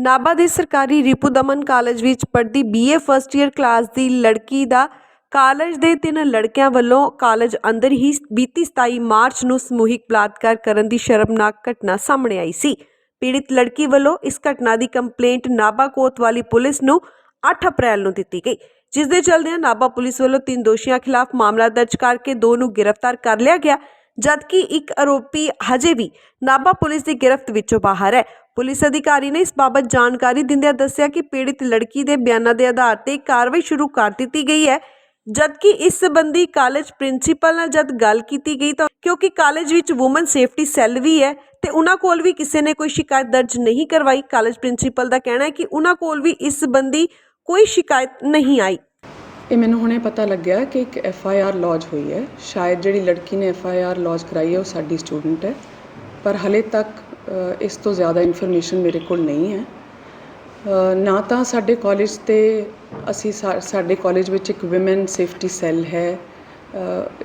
ਨਾਭਾ ਦੇ ਸਰਕਾਰੀ ਰਿਪੂ ਦਮਨ ਕਾਲਜ ਵਿੱਚ ਪੜ੍ਹਦੀ ਬੀਏ ਫਸਟ ਈਅਰ ਕਲਾਸ ਦੀ ਲੜਕੀ ਦਾ ਕਾਲਜ ਦੇ ਤਿੰਨ ਲੜਕਿਆਂ ਵੱਲੋਂ ਕਾਲਜ ਅੰਦਰ ਹੀ ਬੀਤੀ 27 ਮਾਰਚ ਨੂੰ ਸਮੂਹਿਕ ਬਲਾਤਕਾਰ ਕਰਨ ਦੀ ਸ਼ਰਮਨਾਕ ਘਟਨਾ ਸਾਹਮਣੇ ਆਈ ਸੀ। ਪੀੜਿਤ ਲੜਕੀ ਵੱਲੋਂ ਇਸ ਘਟਨਾ ਦੀ ਕੰਪਲੇਂਟ ਨਾਭਾ ਕੋਤਵਾਲੀ ਪੁਲਿਸ ਨੂੰ 8 ਅਪ੍ਰੈਲ ਨੂੰ ਦਿੱਤੀ ਗਈ ਜਿਸ ਦੇ ਚਲਦਿਆਂ ਨਾਭਾ ਪੁਲਿਸ ਵੱਲੋਂ ਤਿੰਨ ਦੋਸ਼ੀਆਂ ਖਿਲਾਫ ਮਾਮਲਾ ਦਰਜ ਕਰਕੇ ਦੋ ਨੂੰ ਗ੍ਰਿਫਤਾਰ ਕਰ ਲਿਆ ਗਿਆ। ਜਦਕਿ ਇੱਕ ਆਰੋਪੀ ਹਜੇ ਵੀ ਨਾਭਾ ਪੁਲਿਸ ਦੀ ਗ੍ਰਿਫਤ ਵਿੱਚੋਂ ਬਾਹਰ ਹੈ। ਪੁਲਿਸ ਅਧਿਕਾਰੀ ਨੇ ਇਸ ਬਾਬਤ ਜਾਣਕਾਰੀ ਦਿੰਦਿਆਂ ਦੱਸਿਆ ਕਿ ਪੀੜਿਤ ਲੜਕੀ ਦੇ ਬਿਆਨਾਂ ਦੇ ਆਧਾਰ ਤੇ ਕਾਰਵਾਈ ਸ਼ੁਰੂ ਕਰ ਦਿੱਤੀ ਗਈ ਹੈ। ਜਦਕਿ ਇਸ ਸੰਬੰਧੀ ਕਾਲਜ ਪ੍ਰਿੰਸੀਪਲ ਨਾਲ ਜਦ ਗੱਲ ਕੀਤੀ ਗਈ ਤਾਂ ਕਿਉਂਕਿ ਕਾਲਜ ਵਿੱਚ ਔਮਨ ਸੇਫਟੀ ਸੈੱਲ ਵੀ ਹੈ ਤੇ ਉਹਨਾਂ ਕੋਲ ਵੀ ਕਿਸੇ ਨੇ ਕੋਈ ਸ਼ਿਕਾਇਤ ਦਰਜ ਨਹੀਂ ਕਰਵਾਈ। ਕਾਲਜ ਪ੍ਰਿੰਸੀਪਲ ਦਾ ਕਹਿਣਾ ਹੈ ਕਿ ਉਹਨਾਂ ਕੋਲ ਵੀ ਇਸ ਸੰਬੰਧੀ ਕੋਈ ਸ਼ਿਕਾਇਤ ਨਹੀਂ ਆਈ। ਇਹ ਮੈਨੂੰ ਹੁਣੇ ਪਤਾ ਲੱਗਿਆ ਕਿ ਇੱਕ ਐਫ ਆਈ ਆਰ ਲੌਜ ਹੋਈ ਹੈ। ਸ਼ਾਇਦ ਜਿਹੜੀ ਲੜਕੀ ਨੇ ਐਫ ਆਈ ਆਰ ਲੌਜ ਕਰਾਈ ਹੈ, ਉਹ ਸਾਡੀ ਸਟੂਡੈਂਟ ਹੈ। ਪਰ ਹਲੇ ਤੱਕ ਇਸ ਤੋਂ ਜ਼ਿਆਦਾ ਇਨਫੋਰਮੇਸ਼ਨ ਮੇਰੇ ਕੋਲ ਨਹੀਂ ਹੈ। ਨਾ ਤਾਂ ਸਾਡੇ ਕਾਲਜ ਤੇ ਅਸੀਂ ਸਾ- ਸਾਡੇ ਕਾਲਜ ਵਿੱਚ ਇੱਕ ਔਮਨ ਸੇਫਟੀ ਸੈੱਲ ਹੈ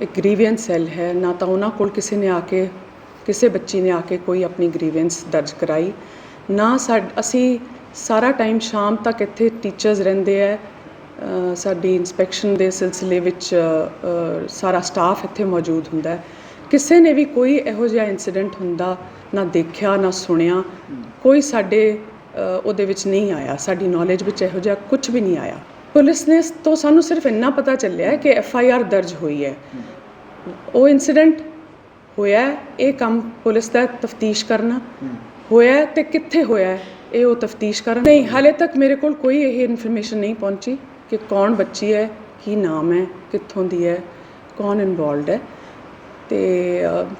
ਇੱਕ ਗ੍ਰੀਵੈਂਸ ਸੈੱਲ ਹੈ। ਨਾ ਤਾਂ ਉਹਨਾਂ ਕੋਲ ਕਿਸੇ ਨੇ ਆ ਕੇ, ਕਿਸੇ ਬੱਚੀ ਨੇ ਆ ਕੇ ਕੋਈ ਆਪਣੀ ਗ੍ਰੀਵੈਂਸ ਦਰਜ ਕਰਾਈ। ਨਾ ਸਾਡ, ਅਸੀਂ ਸਾਰਾ ਟਾਈਮ ਸ਼ਾਮ ਤੱਕ ਇੱਥੇ ਟੀਚਰਸ ਰਹਿੰਦੇ ਹੈ ਸਾਡੀ ਇਨਸਪੈਕਸ਼ਨ ਦੇ ਸਿਲਸਿਲੇ ਵਿੱਚ ਸਾਰਾ ਸਟਾਫ ਇੱਥੇ ਮੌਜੂਦ ਹੁੰਦਾ ਹੈ। ਕਿਸੇ ਨੇ ਵੀ ਕੋਈ ਇਹੋ ਜਿਹਾ ਇਨਸੀਡੈਂਟ ਹੁੰਦਾ, ਨਾ ਦੇਖਿਆ, ਨਾ ਸੁਣਿਆ, ਕੋਈ ਸਾਡੇ ਉਹਦੇ ਵਿੱਚ ਨਹੀਂ ਆਇਆ। ਸਾਡੀ ਨੌਲੇਜ ਵਿੱਚ ਇਹੋ ਜਿਹਾ ਕੁਝ ਵੀ ਨਹੀਂ ਆਇਆ। ਪੁਲਿਸ ਨੇ ਤੋਂ ਸਾਨੂੰ ਸਿਰਫ ਇੰਨਾ ਪਤਾ ਚੱਲਿਆ ਕਿ ਐਫ ਆਈ ਆਰ ਦਰਜ ਹੋਈ ਹੈ। ਉਹ ਇਨਸੀਡੈਂਟ ਹੋਇਆ ਇਹ ਕੰਮ ਪੁਲਿਸ ਦਾ ਤਫਤੀਸ਼ ਕਰਨਾ। ਹੋਇਆ ਹੈ ਤੇ ਕਿੱਥੇ ਹੋਇਆ ਇਹ ਉਹ ਤਫਤੀਸ਼ ਕਰਨ। ਨਹੀਂ, ਹਾਲੇ ਤੱਕ ਮੇਰੇ ਕੋਲ ਕੋਈ ਇਹ ਇਨਫੋਰਮੇਸ਼ਨ ਨਹੀਂ ਪਹੁੰਚੀ। ਕਿ ਕੌਣ ਬੱਚੀ ਹੈ ਕੀ ਨਾਮ ਹੈ ਕਿੱਥੋਂ ਦੀ ਹੈ ਕੌਣ ਇਨਵੋਲਡ ਹੈ। ਤੇ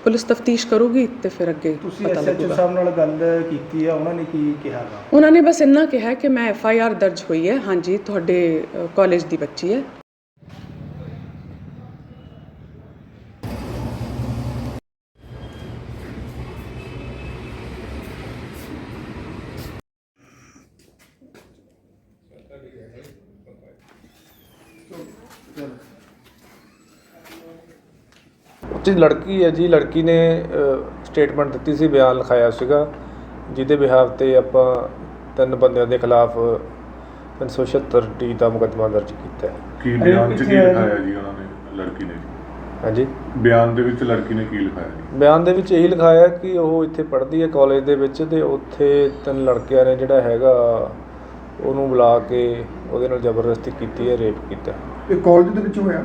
ਪੁਲਿਸ ਤਫਤੀਸ਼ ਕਰੂਗੀ ਤੇ ਫਿਰ ਅੱਗੇ ਤੁਸੀਂ ਐਸਐਚਓ ਸਾਹਿਬ ਨਾਲ ਗੱਲ ਕੀਤੀ ਆ ਉਹਨਾਂ ਨੇ ਕੀ ਕਿਹਾ ਉਹਨਾਂ ਨੇ ਬਸ ਇੰਨਾ ਕਿਹਾ ਕਿ ਮੈਂ ਐਫ ਆਈ ਆਰ ਦਰਜ ਹੋਈ ਹੈ। ਹਾਂਜੀ ਤੁਹਾਡੇ ਕਾਲਜ ਦੀ ਬੱਚੀ ਹੈ। ਉੱਥੇ ਲੜਕੀ ਹੈ ਜੀ ਲੜਕੀ ਨੇ ਸਟੇਟਮੈਂਟ ਦਿੱਤੀ ਸੀ ਬਿਆਨ ਲਿਖਾਇਆ ਸੀਗਾ ਜਿਹਦੇ ਬਿਹਾਫ ਤੇ ਆਪਾਂ ਤਿੰਨ ਬੰਦਿਆਂ ਦੇ ਖਿਲਾਫ 376 ਟੀ ਦਾ ਮੁਕੱਦਮਾ ਦਰਜ ਕੀਤਾ ਹੈ ਕੀ ਬਿਆਨ ਚ ਕੀ ਕਿੱਥੇ ਆ ਜੀ? ਲਿਖਾਇਆ ਜੀ ਉਹਨਾਂ ਨੇ ਲੜਕੀ ਨੇ ਜੀ? ਹਾਂਜੀ ਬਿਆਨ ਦੇ ਵਿੱਚ ਲੜਕੀ ਨੇ ਕੀ ਲਿਖਾਇਆ ਜੀ ਬਿਆਨ ਦੇ ਵਿੱਚ ਇਹੀ ਲਿਖਾਇਆ ਕਿ ਉਹ ਇੱਥੇ ਪੜ੍ਹਦੀ ਹੈ ਕਾਲਜ ਦੇ ਵਿੱਚ ਤੇ ਉੱਥੇ ਤਿੰਨ ਲੜਕਿਆਂ ਨੇ ਜਿਹੜਾ ਹੈਗਾ ਉਹਨੂੰ ਬੁਲਾ ਕੇ ਉਹਦੇ ਨਾਲ ਜ਼ਬਰਦਸਤੀ ਕੀਤੀ ਹੈ ਰੇਪ ਕੀਤਾ। ਇਹ ਕਾਲਜ ਦੇ ਵਿੱਚ ਹੋਇਆ?